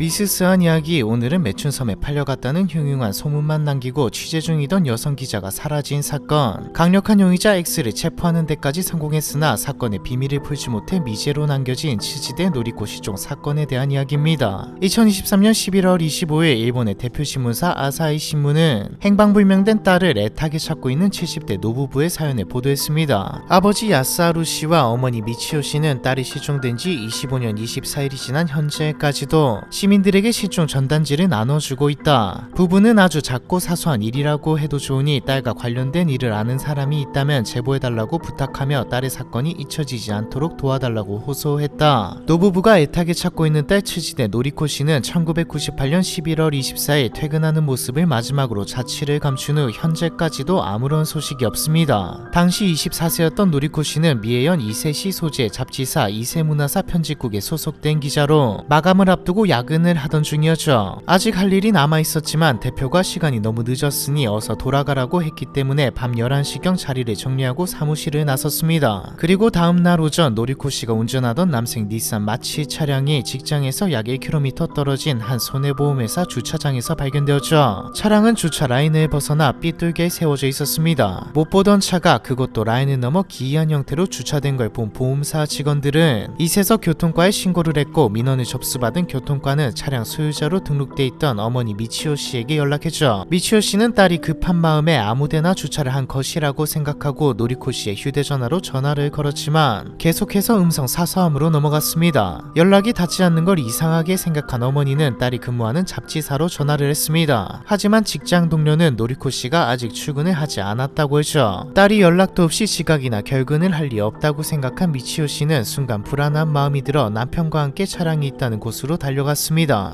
미스스한 이야기 오늘은 매춘섬에 팔려갔다는 흉흉한 소문만 남기고 취재 중이던 여성 기자가 사라진 사건. 강력한 용의자 X를 체포하는 데까지 성공했으나 사건의 비밀을 풀지 못해 미제로 남겨진 치지대 놀이꽃 시종 사건에 대한 이야기입니다. 2023년 11월 25일 일본의 대표 신문사 아사히 신문은 행방불명된 딸을 애타게 찾고 있는 70대 노부부의 사연을 보도했습니다. 아버지 야스하루 씨와 어머니 미치오 씨는 딸이 실종된 지 25년 24일이 지난 현재까지도 시민들에게 실종 전단지를 나눠주고 있다. 부부는 아주 작고 사소한 일이라고 해도 좋으니 딸과 관련된 일을 아는 사람이 있다면 제보해달라고 부탁하며 딸의 사건이 잊혀지지 않도록 도와달라고 호소했다. 노부부가 애타게 찾고 있는 딸 치지대 노리코 씨는 1998년 11월 24일 퇴근하는 모습을 마지막으로 자취를 감춘 후 현재까지도 아무런 소식이 없습니다. 당시 24세였던 노리코 씨는 미해현 이세시 소재 잡지사 이세문화사 편집국에 소속된 기자로 마감을 앞두고 야근 을 하던 중이었죠. 아직 할 일이 남아 있었지만 대표가 시간이 너무 늦었으니 어서 돌아가라고 했기 때문에 밤 11시경 자리를 정리하고 사무실을 나섰습니다. 그리고 다음 날 오전 노리코 씨가 운전하던 남색 닛산 마치 차량이 직장에서 약 1km 떨어진 한 손해보험회사 주차장에서 발견되었죠. 차량은 주차 라인을 벗어나 삐뚤게 세워져 있었습니다. 못 보던 차가 그것도 라인을 넘어 기이한 형태로 주차된 걸 본 보험사 직원들은 이세서 교통과에 신고를 했고 민원을 접수받은 교통과는 차량 소유자로 등록돼 있던 어머니 미치오 씨에게 연락했죠. 미치오 씨는 딸이 급한 마음에 아무데나 주차를 한 것이라고 생각하고 노리코 씨의 휴대전화로 전화를 걸었지만 계속해서 음성 사서함으로 넘어갔습니다. 연락이 닿지 않는 걸 이상하게 생각한 어머니는 딸이 근무하는 잡지사로 전화를 했습니다. 하지만 직장 동료는 노리코 씨가 아직 출근을 하지 않았다고 했죠. 딸이 연락도 없이 지각이나 결근을 할 리 없다고 생각한 미치오 씨는 순간 불안한 마음이 들어 남편과 함께 차량이 있다는 곳으로 달려갔습니다.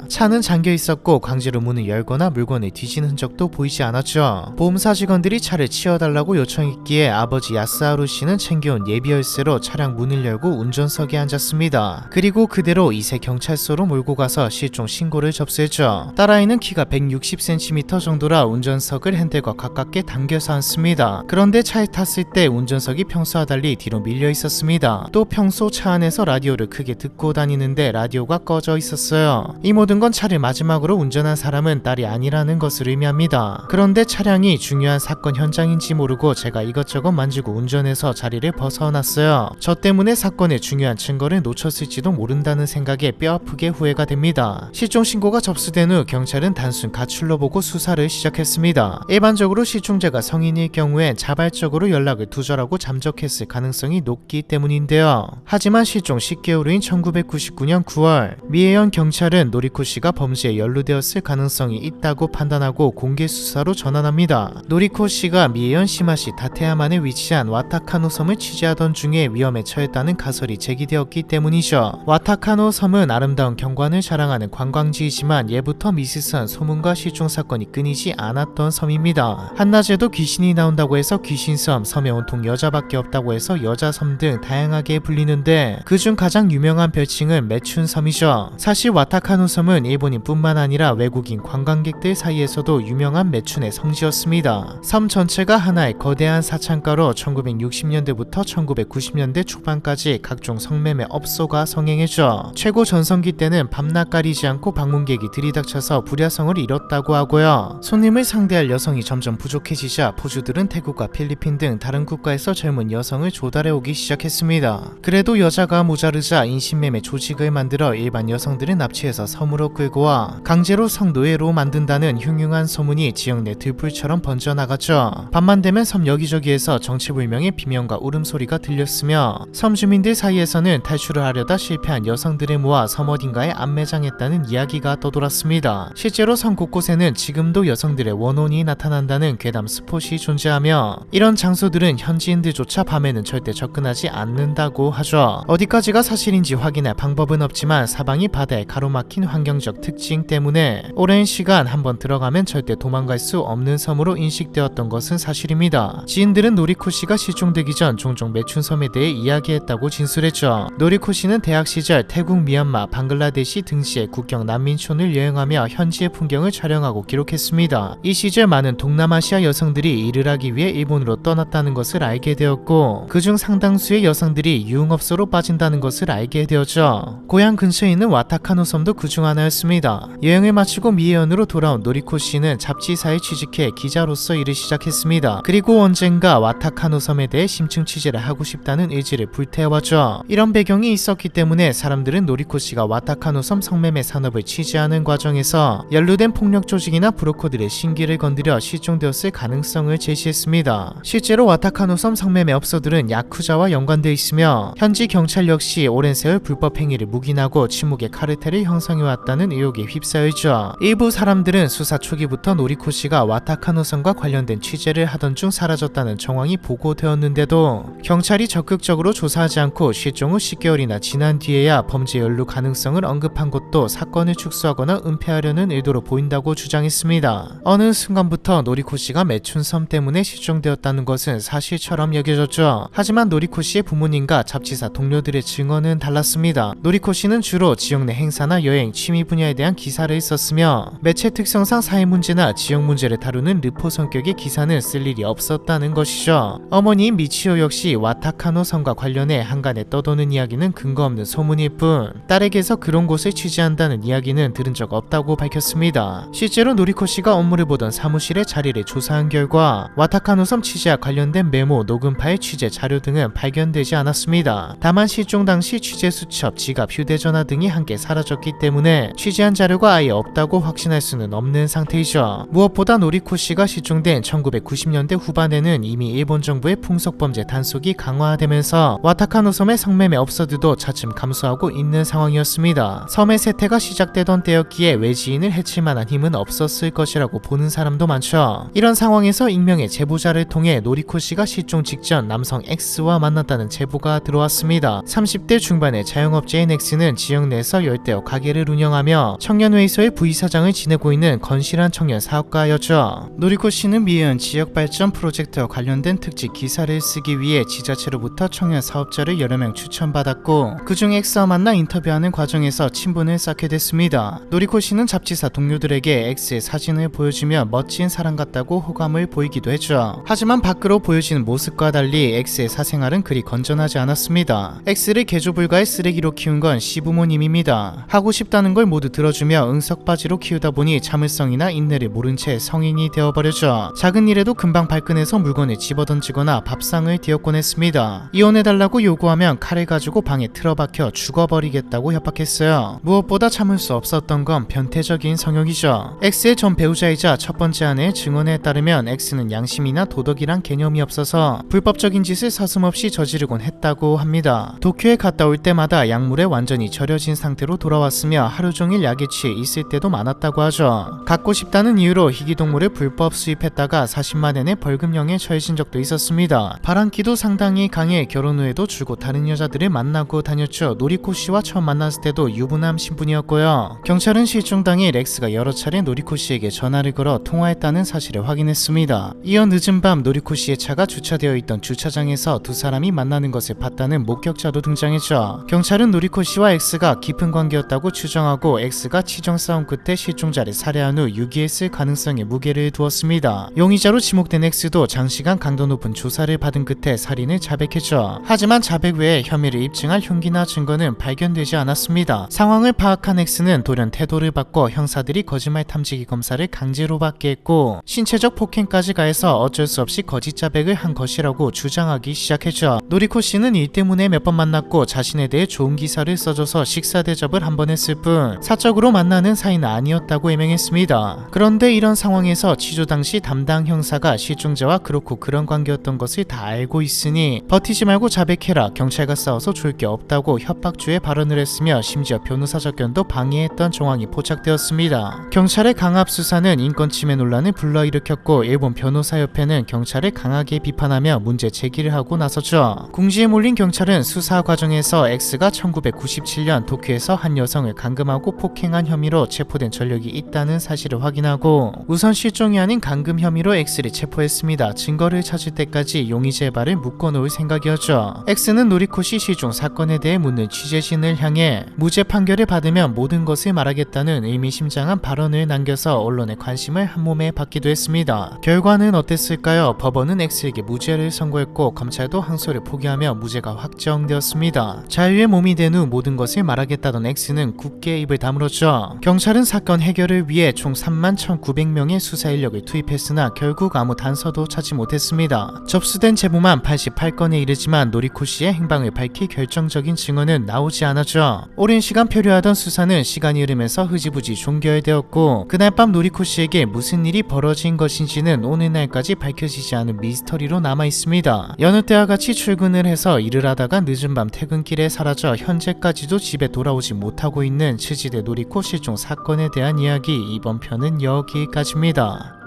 차는 잠겨 있었고 강제로 문을 열거나 물건을 뒤진 흔적도 보이지 않았죠. 보험사 직원들이 차를 치워달라고 요청했기에 아버지 야스하루 씨는 챙겨온 예비 열쇠로 차량 문을 열고 운전석에 앉았습니다. 그리고 그대로 이세 경찰서로 몰고 가서 실종 신고를 접수했죠. 딸아이는 키가 160cm 정도라 운전석을 핸들과 가깝게 당겨서 앉습니다. 그런데 차에 탔을 때 운전석이 평소와 달리 뒤로 밀려 있었습니다. 또 평소 차 안에서 라디오를 크게 듣고 다니는데 라디오가 꺼져 있었어요. 이 모든 건 차를 마지막으로 운전한 사람은 딸이 아니라는 것을 의미합니다. 그런데 차량이 중요한 사건 현장인지 모르고 제가 이것저것 만지고 운전해서 자리를 벗어났어요. 저 때문에 사건의 중요한 증거를 놓쳤을지도 모른다는 생각에 뼈아프게 후회가 됩니다. 실종 신고가 접수된 후 경찰은 단순 가출로 보고 수사를 시작했습니다. 일반적으로 실종자가 성인일 경우엔 자발적으로 연락을 두절하고 잠적했을 가능성이 높기 때문인데요. 하지만 실종 10개월 후인 1999년 9월 미해현 경찰은 노리코 씨가 범죄에 연루되었을 가능성이 있다고 판단하고 공개 수사로 전환합니다. 노리코 씨가 미해현 시마시 다테야만에 위치한 와타카노 섬을 취재하던 중에 위험에 처했다는 가설이 제기되었기 때문이죠. 와타카노 섬은 아름다운 경관을 자랑하는 관광지이지만 예부터 미스스한 소문과 실종 사건이 끊이지 않았던 섬입니다. 한낮에도 귀신이 나온다고 해서 귀신섬, 섬에 온통 여자밖에 없다고 해서 여자섬 등 다양하게 불리는데 그중 가장 유명한 별칭은 매춘섬이죠. 사실 와타카 노 섬은 일본인뿐만 아니라 외국인 관광객들 사이에서도 유명한 매춘의 성지였습니다. 섬 전체가 하나의 거대한 사창가로 1960년대부터 1990년대 초반까지 각종 성매매 업소가 성행했죠. 최고 전성기 때는 밤낮 가리지 않고 방문객이 들이닥쳐서 불야성을 이뤘다고 하고요. 손님을 상대할 여성이 점점 부족해지자 포주들은 태국과 필리핀 등 다른 국가에서 젊은 여성을 조달해 오기 시작했습니다. 그래도 여자가 모자르자 인신매매 조직을 만들어 일반 여성들을 납치해서 섬으로 끌고 와 강제로 성노예로 만든다는 흉흉한 소문이 지역 내 들불처럼 번져나갔죠. 밤만 되면 섬 여기저기에서 정체불명의 비명과 울음소리가 들렸으며 섬 주민들 사이에서는 탈출을 하려다 실패한 여성들을 모아 섬 어딘가에 안매장했다는 이야기가 떠돌았습니다. 실제로 섬 곳곳에는 지금도 여성들의 원혼이 나타난다는 괴담 스폿이 존재하며 이런 장소들은 현지인들조차 밤에는 절대 접근하지 않는다고 하죠. 어디까지가 사실인지 확인할 방법은 없지만 사방이 바다에 가로막 힌 환경적 특징 때문에 오랜 시간 한번 들어가면 절대 도망갈 수 없는 섬으로 인식되었던 것은 사실입니다. 지인들은 노리코 씨가 실종되기 전 종종 매춘섬에 대해 이야기했다고 진술했죠. 노리코 씨는 대학 시절 태국, 미얀마, 방글라데시 등지의 국경 난민촌을 여행하며 현지의 풍경을 촬영하고 기록했습니다. 이 시절 많은 동남아시아 여성들이 일을 하기 위해 일본으로 떠났다는 것을 알게 되었고 그중 상당수의 여성들이 유흥업소로 빠진다는 것을 알게 되었죠. 고향 근처에 있는 와타카노 섬도 그중 하나였습니다. 여행을 마치고 미해현으로 돌아온 노리코 씨는 잡지사에 취직해 기자로서 일을 시작했습니다. 그리고 언젠가 와타카노 섬에 대해 심층 취재를 하고 싶다는 의지를 불태워왔죠. 이런 배경이 있었기 때문에 사람들은 노리코 씨가 와타카노 섬 성매매 산업을 취재하는 과정에서 연루된 폭력 조직이나 브로커들의 신기를 건드려 실종되었을 가능성을 제시했습니다. 실제로 와타카노 섬 성매매 업소들은 야쿠자와 연관되어 있으며 현지 경찰 역시 오랜 세월 불법 행위를 묵인하고 침묵의 카르텔을 형성 해 왔다는 의혹에 휩싸여있죠. 일부 사람들은 수사 초기부터 노리코 씨가 와타카노 섬과 관련된 취재를 하던 중 사라졌다는 정황이 보고되었는데도 경찰이 적극적으로 조사하지 않고 실종 후 10개월이나 지난 뒤에야 범죄 연루 가능성을 언급한 것도 사건을 축소하거나 은폐하려는 의도로 보인다고 주장했습니다. 어느 순간부터 노리코 씨가 매춘섬 때문에 실종되었다는 것은 사실처럼 여겨졌죠. 하지만 노리코 씨의 부모님과 잡지사 동료들의 증언은 달랐습니다. 노리코 씨는 주로 지역 내 행사나 여행, 취미 분야에 대한 기사를 썼으며 매체 특성상 사회 문제나 지역 문제를 다루는 르포 성격의 기사는 쓸 일이 없었다는 것이죠. 어머니인 미치오 역시 와타카노 섬과 관련해 한간에 떠도는 이야기는 근거 없는 소문일 뿐 딸에게서 그런 곳을 취재한다는 이야기는 들은 적 없다고 밝혔습니다. 실제로 노리코 씨가 업무를 보던 사무실의 자리를 조사한 결과 와타카노 섬 취재와 관련된 메모, 녹음 파일, 취재 자료 등은 발견되지 않았습니다. 다만 실종 당시 취재 수첩, 지갑, 휴대전화 등이 함께 사라졌기 때문에 취재한 자료가 아예 없다고 확신할 수는 없는 상태이죠. 무엇보다 노리코 씨가 실종된 1990년대 후반에는 이미 일본 정부의 풍속범죄 단속이 강화되면서 와타카노 섬의 성매매 업소들도 차츰 감소하고 있는 상황이었습니다. 섬의 세태가 시작되던 때였기에 외지인을 해칠 만한 힘은 없었을 것이라고 보는 사람도 많죠. 이런 상황에서 익명의 제보자를 통해 노리코 씨가 실종 직전 남성 X와 만났다는 제보가 들어왔습니다. 30대 중반의 자영업자인 X는 지역 내에서 열대어 가게 를 운영하며 청년회의소의 부이사장을 지내고 있는 건실한 청년 사업가였죠. 노리코 씨는 미은 지역 발전 프로젝트와 관련된 특집 기사를 쓰기 위해 지자체로부터 청년 사업자를 여러 명 추천받았고 그중 X와 만나 인터뷰하는 과정에서 친분을 쌓게 됐습니다. 노리코 씨는 잡지사 동료들에게 X의 사진을 보여주며 멋진 사람 같다고 호감을 보이기도 했죠. 하지만 밖으로 보여지는 모습과 달리 X의 사생활은 그리 건전하지 않았습니다. X를 개조 불가의 쓰레기로 키운 건 시부모님입니다. 하고 싶다는 걸 모두 들어주며 응석바지로 키우다 보니 참을성이나 인내를 모른 채 성인이 되어버렸죠. 작은 일에도 금방 발끈해서 물건을 집어던지거나 밥상을 뒤엎곤 했습니다. 이혼해달라고 요구하면 칼을 가지고 방에 틀어박혀 죽어버리겠다고 협박했어요. 무엇보다 참을 수 없었던 건 변태적인 성욕이죠. X의 전 배우자이자 첫 번째 아내의 증언에 따르면 X는 양심이나 도덕이란 개념이 없어서 불법적인 짓을 서슴없이 저지르곤 했다고 합니다. 도쿄에 갔다 올 때마다 약물에 완전히 절여진 상태로 돌아왔 으며 하루 종일 약에 취해 있을 때도 많았다고 하죠. 갖고 싶다는 이유로 희귀동물을 불법 수입했다가 40만엔의 벌금형에 처해진 적도 있었습니다. 바람기도 상당히 강해 결혼 후에도 줄곧 다른 여자들을 만나고 다녔죠. 노리코 씨와 처음 만났을 때도 유부남 신분이었고요. 경찰은 실종 당일 렉스가 여러 차례 노리코 씨에게 전화를 걸어 통화했다는 사실을 확인했습니다. 이어 늦은 밤 노리코 씨의 차가 주차되어 있던 주차장에서 두 사람이 만나는 것을 봤다는 목격자도 등장했죠. 경찰은 노리코 씨와 X가 깊은 관계였다고 추정하고 X가 치정 싸움 끝에 실종자를 살해한 후 유기했을 가능성에 무게를 두었습니다. 용의자로 지목된 X도 장시간 강도 높은 조사를 받은 끝에 살인을 자백했죠. 하지만 자백 외에 혐의를 입증할 흉기나 증거는 발견되지 않았습니다. 상황을 파악한 X는 돌연 태도를 바꿔 형사들이 거짓말 탐지기 검사를 강제로 받게 했고 신체적 폭행까지 가해서 어쩔 수 없이 거짓 자백을 한 것이라고 주장하기 시작했죠. 노리코 씨는 이 때문에 몇 번 만났고 자신에 대해 좋은 기사를 써줘서 식사 대접을 한 번 했을 뿐 사적으로 만나는 사이는 아니었다고 해명했습니다. 그런데 이런 상황에서 취조 당시 담당 형사가 실종자와 그렇고 그런 관계였던 것을 다 알고 있으니 버티지 말고 자백해라 경찰과 싸워서 좋을 게 없다고 협박주에 발언을 했으며 심지어 변호사 접견도 방해했던 정황이 포착되었습니다. 경찰의 강압 수사는 인권 침해 논란을 불러일으켰고 일본 변호사협회는 경찰을 강하게 비판하며 문제 제기를 하고 나섰죠. 궁지에 몰린 경찰은 수사 과정에서 X가 1997년 도쿄에서 한 여성을 감금하고 폭행한 혐의로 체포된 전력이 있다는 사실을 확인하고 우선 실종이 아닌 감금 혐의로 X를 체포했습니다. 증거를 찾을 때까지 용의자의 발을 묶어놓을 생각이었죠. X는 노리코시 실종 사건에 대해 묻는 취재진을 향해 무죄 판결을 받으면 모든 것을 말하겠다는 의미심장한 발언을 남겨서 언론의 관심을 한몸에 받기도 했습니다. 결과는 어땠을까요? 법원은 X에게 무죄를 선고했고 검찰도 항소를 포기하며 무죄가 확정되었습니다. 자유의 몸이 된 후 모든 것을 말하겠다던 X는 굳게 입을 다물었죠. 경찰은 사건 해결을 위해 총 3만 1,900명의 수사 인력을 투입했으나 결국 아무 단서도 찾지 못했습니다. 접수된 제보만 88건에 이르지만 노리코 씨의 행방을 밝힐 결정적인 증언은 나오지 않았죠. 오랜 시간 표류하던 수사는 시간이 흐르면서 흐지부지 종결되었고 그날 밤 노리코 씨에게 무슨 일이 벌어진 것인지는 오늘날까지 밝혀지지 않은 미스터리로 남아 있습니다. 여느 때와 같이 출근을 해서 일을 하다가 늦은 밤 퇴근길에 사라져 현재까지도 집에 돌아오지 못하고 있는 치지대 노리코 실종 사건에 대한 이야기 이번 편은 여기까지입니다.